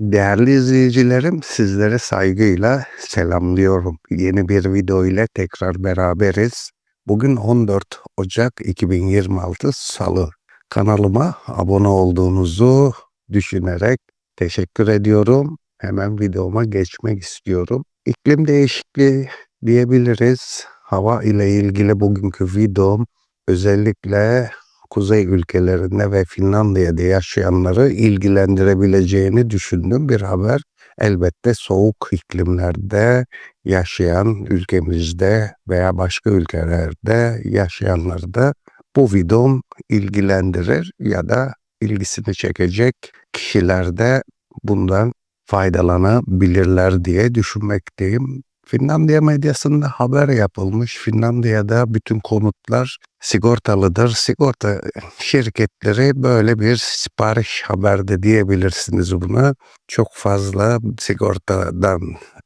Değerli izleyicilerim, sizlere saygıyla selamlıyorum. Yeni bir video ile tekrar beraberiz. Bugün 14 Ocak 2026 Salı. Kanalıma abone olduğunuzu düşünerek teşekkür ediyorum. Hemen videoma geçmek istiyorum. İklim değişikliği diyebiliriz. Hava ile ilgili bugünkü videom özellikle kuzey ülkelerinde ve Finlandiya'da yaşayanları ilgilendirebileceğini düşündüğüm bir haber. Elbette soğuk iklimlerde yaşayan ülkemizde veya başka ülkelerde yaşayanları da bu videom ilgilendirir ya da ilgisini çekecek kişiler de bundan faydalanabilirler diye düşünmekteyim. Finlandiya medyasında haber yapılmış. Finlandiya'da bütün konutlar sigortalıdır. Sigorta şirketleri böyle bir sipariş haberde diyebilirsiniz buna. Çok fazla sigortadan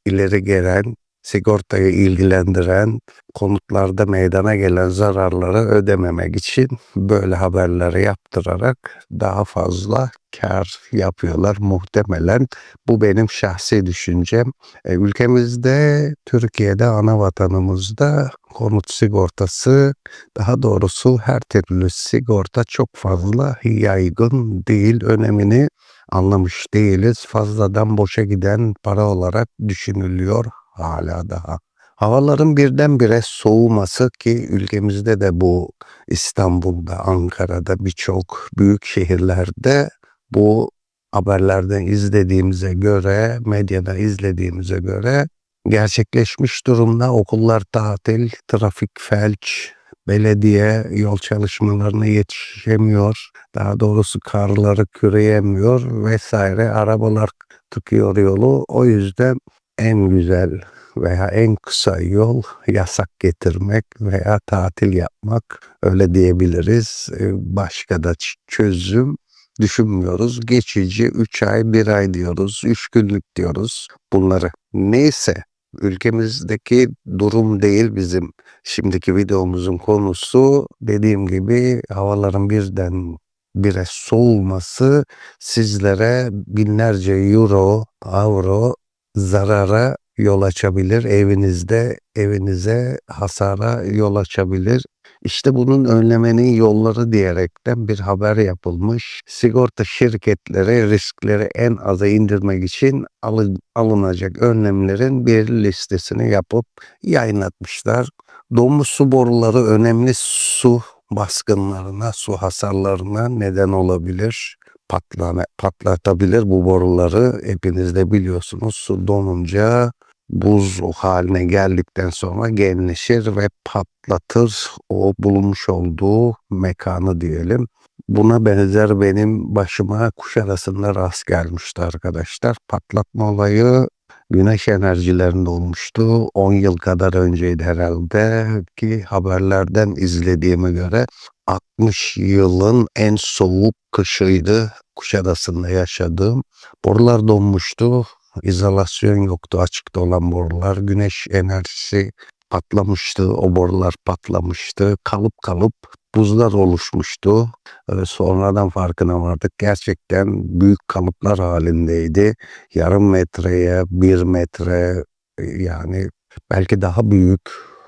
ileri gelen, sigortayı ilgilendiren, konutlarda meydana gelen zararları ödememek için böyle haberleri yaptırarak daha fazla kar yapıyorlar muhtemelen. Bu benim şahsi düşüncem. E, ülkemizde, Türkiye'de, ana vatanımızda konut sigortası, daha doğrusu her türlü sigorta çok fazla yaygın değil. Önemini anlamış değiliz. Fazladan boşa giden para olarak düşünülüyor hala daha. Havaların birdenbire soğuması ki ülkemizde de bu İstanbul'da, Ankara'da birçok büyük şehirlerde bu haberlerden izlediğimize göre, medyada izlediğimize göre gerçekleşmiş durumda. Okullar tatil, trafik felç, belediye yol çalışmalarına yetişemiyor. Daha doğrusu karları küreyemiyor vesaire. Arabalar tıkıyor yolu. O yüzden en güzel veya en kısa yol yasak getirmek veya tatil yapmak öyle diyebiliriz. Başka da çözüm düşünmüyoruz. Geçici 3 ay 1 ay diyoruz. 3 günlük diyoruz bunları. Neyse ülkemizdeki durum değil bizim şimdiki videomuzun konusu. Dediğim gibi havaların birden bire soğuması sizlere binlerce euro, avro zarara yol açabilir. Evinizde evinize hasara yol açabilir. İşte bunun önlemenin yolları diyerekten bir haber yapılmış. Sigorta şirketleri riskleri en aza indirmek için alın, alınacak önlemlerin bir listesini yapıp yayınlatmışlar. Domuz su boruları önemli su baskınlarına, su hasarlarına neden olabilir. Patlana, patlatabilir bu boruları. Hepiniz de biliyorsunuz su donunca buz haline geldikten sonra genleşir ve patlatır o bulunmuş olduğu mekanı diyelim. Buna benzer benim başıma Kuşadası'nda rast gelmişti arkadaşlar. Patlatma olayı güneş enerjilerinde olmuştu. 10 yıl kadar önceydi herhalde ki haberlerden izlediğime göre 60 yılın en soğuk kışıydı Kuşadası'nda yaşadığım. Borular donmuştu izolasyon yoktu açıkta olan borular. Güneş enerjisi patlamıştı. O borular patlamıştı. Kalıp kalıp buzlar oluşmuştu. Ee, sonradan farkına vardık. Gerçekten büyük kalıplar halindeydi. Yarım metreye, bir metre yani belki daha büyük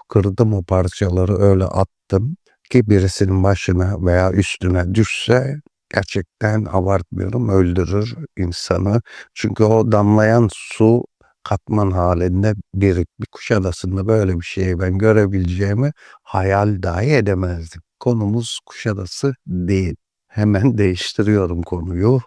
kırdım o parçaları öyle attım ki birisinin başına veya üstüne düşse gerçekten abartmıyorum öldürür insanı. Çünkü o damlayan su katman halinde bir, bir Kuşadası'nda böyle bir şeyi ben görebileceğimi hayal dahi edemezdim. Konumuz Kuşadası değil. Hemen değiştiriyorum konuyu.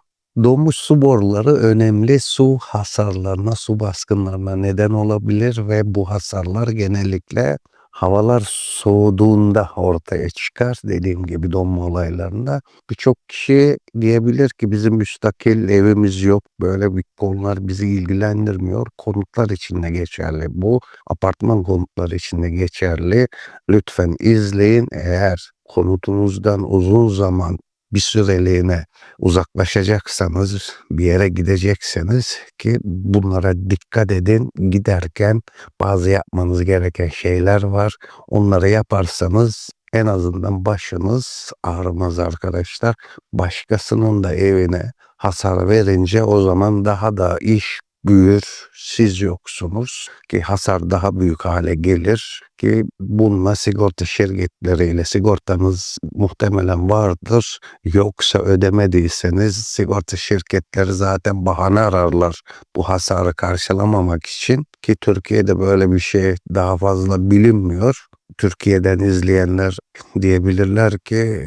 Donmuş su boruları önemli su hasarlarına, su baskınlarına neden olabilir ve bu hasarlar genellikle havalar soğuduğunda ortaya çıkar. Dediğim gibi donma olaylarında. Birçok kişi diyebilir ki bizim müstakil evimiz yok. Böyle bir konular bizi ilgilendirmiyor. Konutlar için de geçerli. Bu apartman konutları için de geçerli. Lütfen izleyin. Eğer konutunuzdan uzun zaman bir süreliğine uzaklaşacaksanız, bir yere gidecekseniz ki bunlara dikkat edin. Giderken bazı yapmanız gereken şeyler var. Onları yaparsanız en azından başınız ağrımaz arkadaşlar. Başkasının da evine hasar verince o zaman daha da iş büyür, siz yoksunuz ki hasar daha büyük hale gelir ki bununla sigorta şirketleriyle sigortanız muhtemelen vardır. Yoksa ödemediyseniz sigorta şirketleri zaten bahane ararlar bu hasarı karşılamamak için ki Türkiye'de böyle bir şey daha fazla bilinmiyor. Türkiye'den izleyenler diyebilirler ki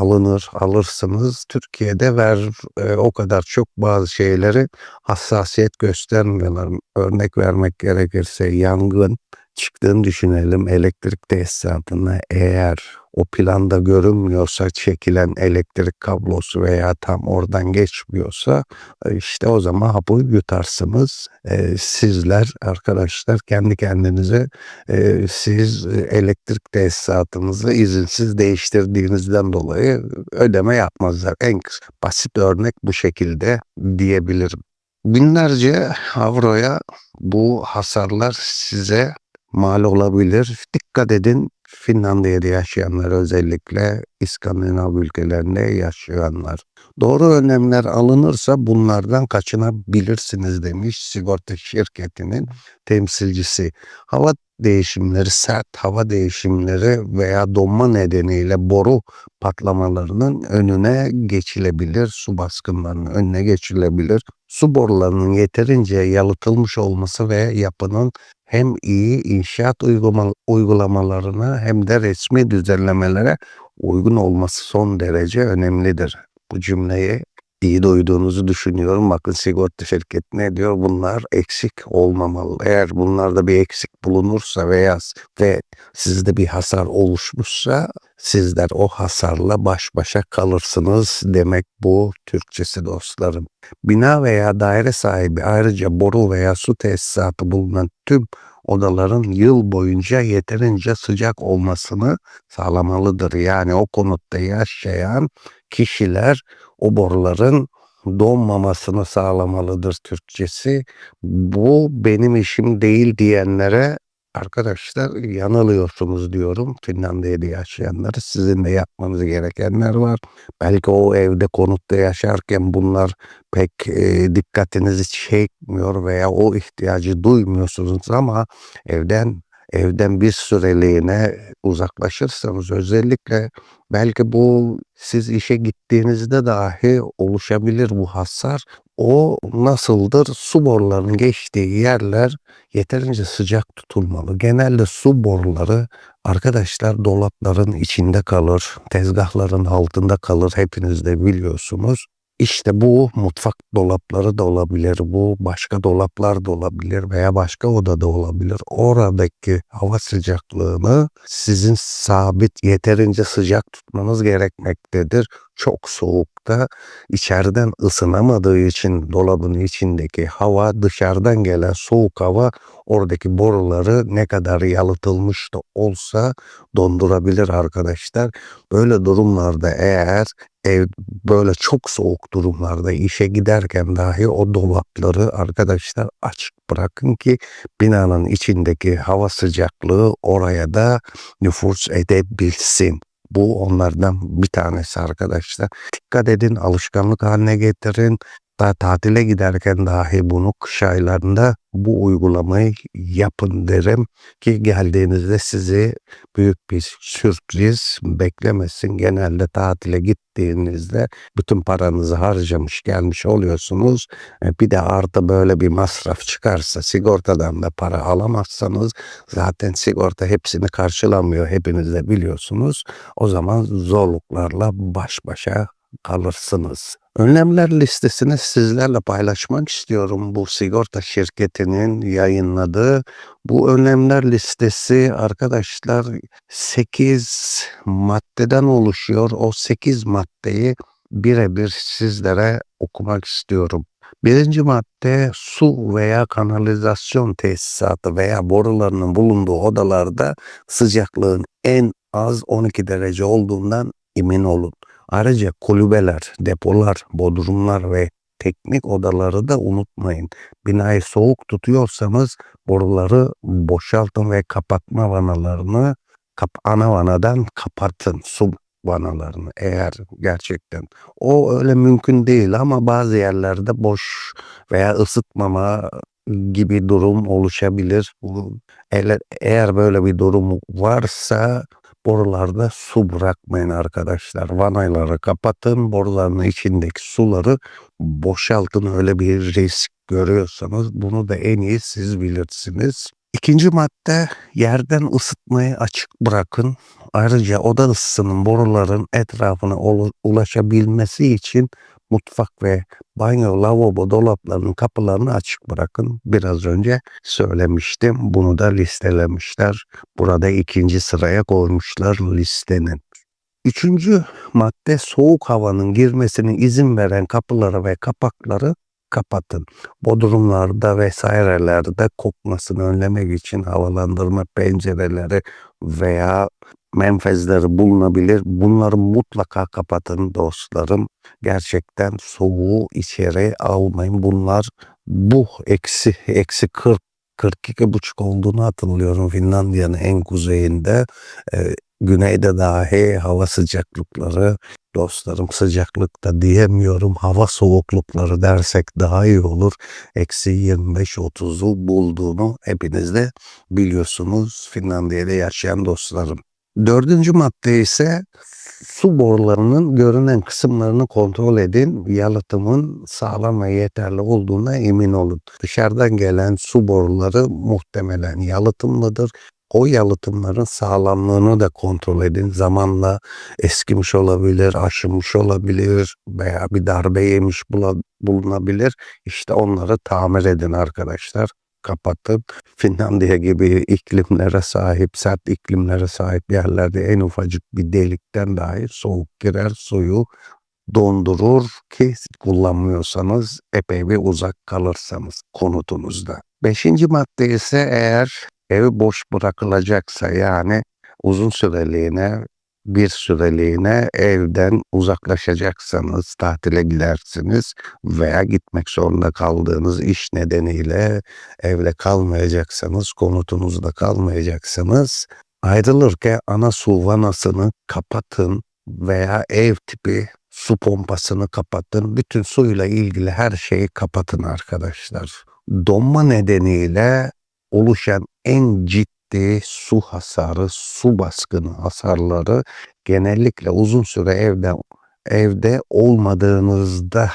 alınır, alırsınız. Türkiye'de ver e, o kadar çok bazı şeyleri hassasiyet göstermiyorlar. Örnek vermek gerekirse yangın çıktığını düşünelim elektrik tesisatına eğer o planda görünmüyorsa çekilen elektrik kablosu veya tam oradan geçmiyorsa e, işte o zaman hapı yutarsınız. E, sizler arkadaşlar kendi kendinize e, siz elektrik tesisatınızı izinsiz değiştirdiğinizden dolayı ödeme yapmazlar. En basit örnek bu şekilde diyebilirim. Binlerce avroya bu hasarlar size mal olabilir. Dikkat edin Finlandiya'da yaşayanlar özellikle İskandinav ülkelerinde yaşayanlar. Doğru önlemler alınırsa bunlardan kaçınabilirsiniz demiş sigorta şirketinin temsilcisi. Hava değişimleri, sert hava değişimleri veya donma nedeniyle boru patlamalarının önüne geçilebilir, su baskınlarının önüne geçilebilir. Su borularının yeterince yalıtılmış olması ve yapının hem iyi inşaat uygulama, uygulamalarına hem de resmi düzenlemelere uygun olması son derece önemlidir. Bu cümleyi iyi duyduğunuzu düşünüyorum. Bakın sigorta şirketi ne diyor? Bunlar eksik olmamalı. Eğer bunlarda bir eksik bulunursa veya ve sizde bir hasar oluşmuşsa sizler o hasarla baş başa kalırsınız demek bu Türkçesi dostlarım. Bina veya daire sahibi ayrıca boru veya su tesisatı bulunan tüm odaların yıl boyunca yeterince sıcak olmasını sağlamalıdır. Yani o konutta yaşayan kişiler o boruların donmamasını sağlamalıdır Türkçesi. Bu benim işim değil diyenlere arkadaşlar yanılıyorsunuz diyorum. Finlandiya'da yaşayanları sizin de yapmanız gerekenler var. Belki o evde konutta yaşarken bunlar pek e, dikkatinizi çekmiyor veya o ihtiyacı duymuyorsunuz ama evden evden bir süreliğine uzaklaşırsanız özellikle belki bu siz işe gittiğinizde dahi oluşabilir bu hasar. O nasıldır? Su borularının geçtiği yerler yeterince sıcak tutulmalı. Genelde su boruları arkadaşlar dolapların içinde kalır, tezgahların altında kalır. Hepiniz de biliyorsunuz. İşte bu mutfak dolapları da olabilir, bu başka dolaplar da olabilir veya başka odada olabilir. Oradaki hava sıcaklığını sizin sabit yeterince sıcak tutmanız gerekmektedir. Çok soğukta içeriden ısınamadığı için dolabın içindeki hava dışarıdan gelen soğuk hava oradaki boruları ne kadar yalıtılmış da olsa dondurabilir arkadaşlar. Böyle durumlarda eğer ev böyle çok soğuk durumlarda işe giderken dahi o dolapları arkadaşlar açık bırakın ki binanın içindeki hava sıcaklığı oraya da nüfus edebilsin. Bu onlardan bir tanesi arkadaşlar. Dikkat edin, alışkanlık haline getirin. Hatta tatile giderken dahi bunu kış aylarında bu uygulamayı yapın derim ki geldiğinizde sizi büyük bir sürpriz beklemesin. Genelde tatile gittiğinizde bütün paranızı harcamış gelmiş oluyorsunuz. E, bir de artı böyle bir masraf çıkarsa sigortadan da para alamazsanız zaten sigorta hepsini karşılamıyor hepiniz de biliyorsunuz. O zaman zorluklarla baş başa kalırsınız. Önlemler listesini sizlerle paylaşmak istiyorum. Bu sigorta şirketinin yayınladığı bu önlemler listesi arkadaşlar 8 maddeden oluşuyor. O 8 maddeyi birebir sizlere okumak istiyorum. Birinci madde su veya kanalizasyon tesisatı veya borularının bulunduğu odalarda sıcaklığın en az 12 derece olduğundan emin olun. Ayrıca kulübeler, depolar, bodrumlar ve teknik odaları da unutmayın. Binayı soğuk tutuyorsanız boruları boşaltın ve kapatma vanalarını kap ana vanadan kapatın su vanalarını eğer gerçekten. O öyle mümkün değil ama bazı yerlerde boş veya ısıtmama gibi durum oluşabilir. Eğer, eğer böyle bir durum varsa borularda su bırakmayın arkadaşlar. Vanaları kapatın, boruların içindeki suları boşaltın. Öyle bir risk görüyorsanız bunu da en iyi siz bilirsiniz. İkinci madde yerden ısıtmayı açık bırakın. Ayrıca oda ısısının boruların etrafına ulaşabilmesi için mutfak ve banyo, lavabo, dolaplarının kapılarını açık bırakın. Biraz önce söylemiştim. Bunu da listelemişler. Burada ikinci sıraya koymuşlar listenin. Üçüncü madde soğuk havanın girmesine izin veren kapıları ve kapakları kapatın. Bodrumlarda vesairelerde kokmasını önlemek için havalandırma pencereleri veya menfezleri bulunabilir. Bunları mutlaka kapatın dostlarım. Gerçekten soğuğu içeri almayın. Bunlar bu eksi eksi 40 42 buçuk olduğunu hatırlıyorum Finlandiya'nın en kuzeyinde. Ee, güneyde dahi hava sıcaklıkları dostlarım sıcaklıkta diyemiyorum hava soğuklukları dersek daha iyi olur. Eksi 25-30'u bulduğunu hepiniz de biliyorsunuz Finlandiya'da yaşayan dostlarım. Dördüncü madde ise su borularının görünen kısımlarını kontrol edin. Yalıtımın sağlam ve yeterli olduğuna emin olun. Dışarıdan gelen su boruları muhtemelen yalıtımlıdır. O yalıtımların sağlamlığını da kontrol edin. Zamanla eskimiş olabilir, aşınmış olabilir veya bir darbe yemiş bulunabilir. İşte onları tamir edin arkadaşlar. Kapatın. Finlandiya gibi iklimlere sahip, sert iklimlere sahip yerlerde en ufacık bir delikten dahi soğuk girer, suyu dondurur ki kullanmıyorsanız epey bir uzak kalırsanız konutunuzda. Beşinci madde ise eğer ev boş bırakılacaksa yani uzun süreliğine bir süreliğine evden uzaklaşacaksanız tatile gidersiniz veya gitmek zorunda kaldığınız iş nedeniyle evde kalmayacaksanız konutunuzda kalmayacaksanız ayrılırken ana su vanasını kapatın veya ev tipi su pompasını kapatın. Bütün suyla ilgili her şeyi kapatın arkadaşlar. Donma nedeniyle oluşan en ciddi su hasarı, su baskını hasarları genellikle uzun süre evde evde olmadığınızda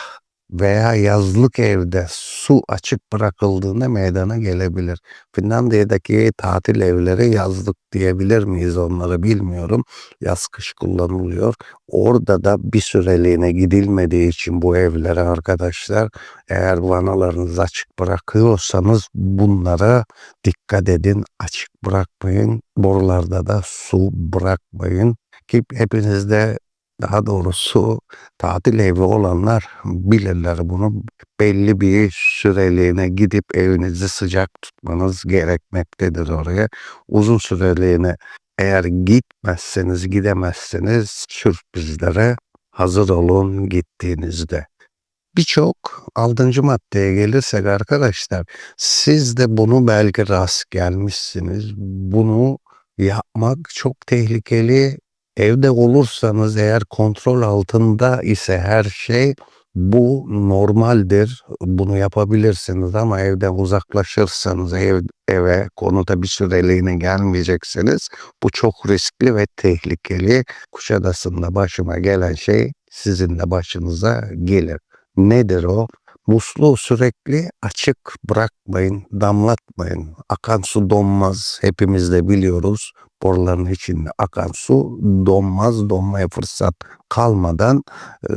veya yazlık evde su açık bırakıldığında meydana gelebilir. Finlandiya'daki tatil evleri yazlık diyebilir miyiz onları bilmiyorum. Yaz kış kullanılıyor. Orada da bir süreliğine gidilmediği için bu evlere arkadaşlar eğer vanalarınızı açık bırakıyorsanız bunlara dikkat edin. Açık bırakmayın. Borularda da su bırakmayın. Ki hepinizde daha doğrusu tatil evi olanlar bilirler bunu. Belli bir süreliğine gidip evinizi sıcak tutmanız gerekmektedir oraya. Uzun süreliğine eğer gitmezseniz gidemezseniz sürprizlere hazır olun gittiğinizde. Birçok altıncı maddeye gelirsek arkadaşlar siz de bunu belki rast gelmişsiniz. Bunu yapmak çok tehlikeli. Evde olursanız eğer kontrol altında ise her şey bu normaldir. Bunu yapabilirsiniz ama evden uzaklaşırsanız ev, eve konuda bir süreliğine gelmeyeceksiniz. Bu çok riskli ve tehlikeli. Kuşadası'nda başıma gelen şey sizin de başınıza gelir. Nedir o? Musluğu sürekli açık bırakmayın, damlatmayın. Akan su donmaz. Hepimiz de biliyoruz. Boruların içinde akan su donmaz. Donmaya fırsat kalmadan e,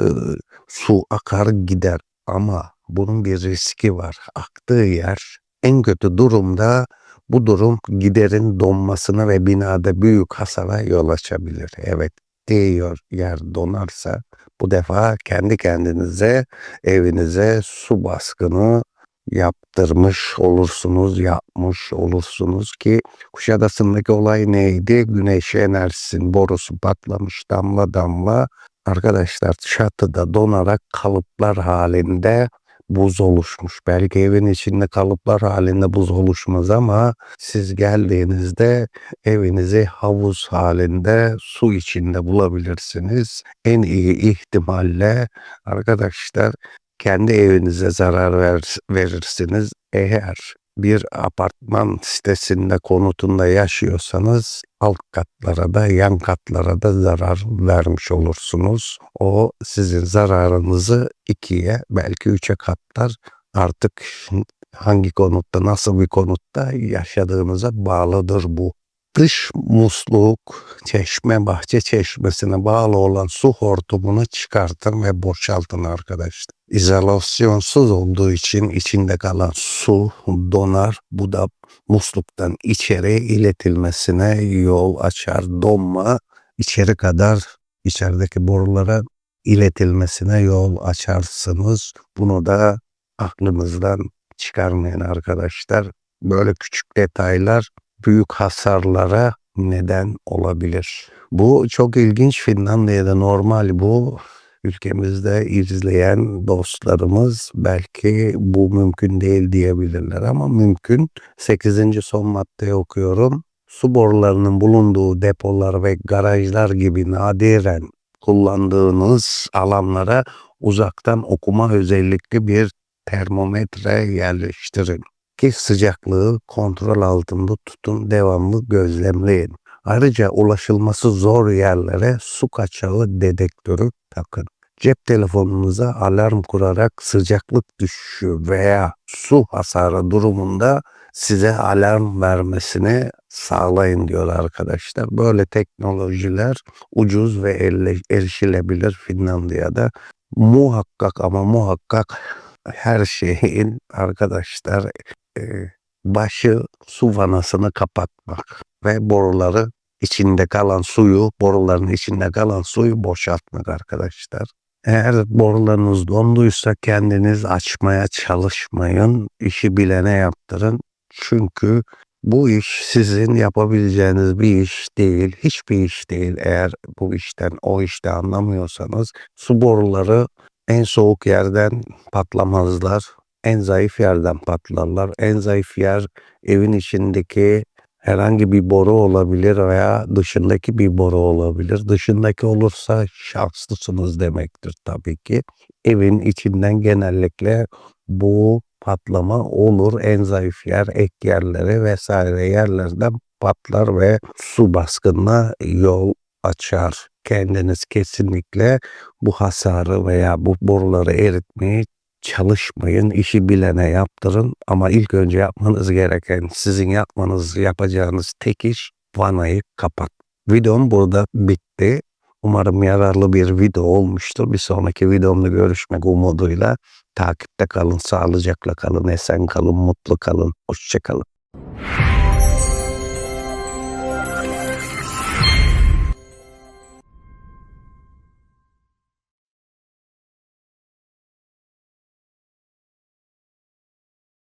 su akar gider. Ama bunun bir riski var. Aktığı yer en kötü durumda bu durum giderin donmasına ve binada büyük hasara yol açabilir. Evet, değiyor yer donarsa bu defa kendi kendinize evinize su baskını yaptırmış olursunuz, yapmış olursunuz ki Kuşadası'ndaki olay neydi? Güneş enerjisinin borusu patlamış damla damla. Arkadaşlar çatıda donarak kalıplar halinde buz oluşmuş. Belki evin içinde kalıplar halinde buz oluşmaz ama siz geldiğinizde evinizi havuz halinde su içinde bulabilirsiniz. En iyi ihtimalle arkadaşlar kendi evinize zarar ver, verirsiniz. Eğer bir apartman sitesinde konutunda yaşıyorsanız alt katlara da yan katlara da zarar vermiş olursunuz. O sizin zararınızı ikiye belki üçe katlar. Artık hangi konutta nasıl bir konutta yaşadığınıza bağlıdır bu. Dış musluk, çeşme, bahçe çeşmesine bağlı olan su hortumunu çıkartın ve boşaltın arkadaşlar. İzolasyonsuz olduğu için içinde kalan su donar. Bu da musluktan içeri iletilmesine yol açar. Donma içeri kadar içerideki borulara iletilmesine yol açarsınız. Bunu da aklınızdan çıkarmayın arkadaşlar. Böyle küçük detaylar büyük hasarlara neden olabilir. Bu çok ilginç Finlandiya'da normal bu. Ülkemizde izleyen dostlarımız belki bu mümkün değil diyebilirler ama mümkün. 8. son maddeyi okuyorum. Su borularının bulunduğu depolar ve garajlar gibi nadiren kullandığınız alanlara uzaktan okuma özellikli bir termometre yerleştirin ki sıcaklığı kontrol altında tutun, devamlı gözlemleyin. Ayrıca ulaşılması zor yerlere su kaçağı dedektörü takın. Cep telefonunuza alarm kurarak sıcaklık düşüşü veya su hasarı durumunda size alarm vermesini sağlayın diyor arkadaşlar. Böyle teknolojiler ucuz ve erişilebilir Finlandiya'da. Muhakkak ama muhakkak her şeyin arkadaşlar başı su vanasını kapatmak ve boruları içinde kalan suyu, boruların içinde kalan suyu boşaltmak arkadaşlar. Eğer borularınız donduysa kendiniz açmaya çalışmayın. İşi bilene yaptırın. Çünkü bu iş sizin yapabileceğiniz bir iş değil. Hiçbir iş değil. Eğer bu işten o işte anlamıyorsanız su boruları en soğuk yerden patlamazlar. En zayıf yerden patlarlar. En zayıf yer evin içindeki herhangi bir boru olabilir veya dışındaki bir boru olabilir. Dışındaki olursa şanslısınız demektir tabii ki. Evin içinden genellikle bu patlama olur. En zayıf yer ek yerleri vesaire yerlerden patlar ve su baskınına yol açar. Kendiniz kesinlikle bu hasarı veya bu boruları eritmeye çalışmayın. İşi bilene yaptırın ama ilk önce yapmanız gereken sizin yapmanız yapacağınız tek iş vanayı kapat. Videom burada bitti. Umarım yararlı bir video olmuştur. Bir sonraki videomda görüşmek umuduyla. Takipte kalın, sağlıcakla kalın, esen kalın, mutlu kalın. Hoşçakalın.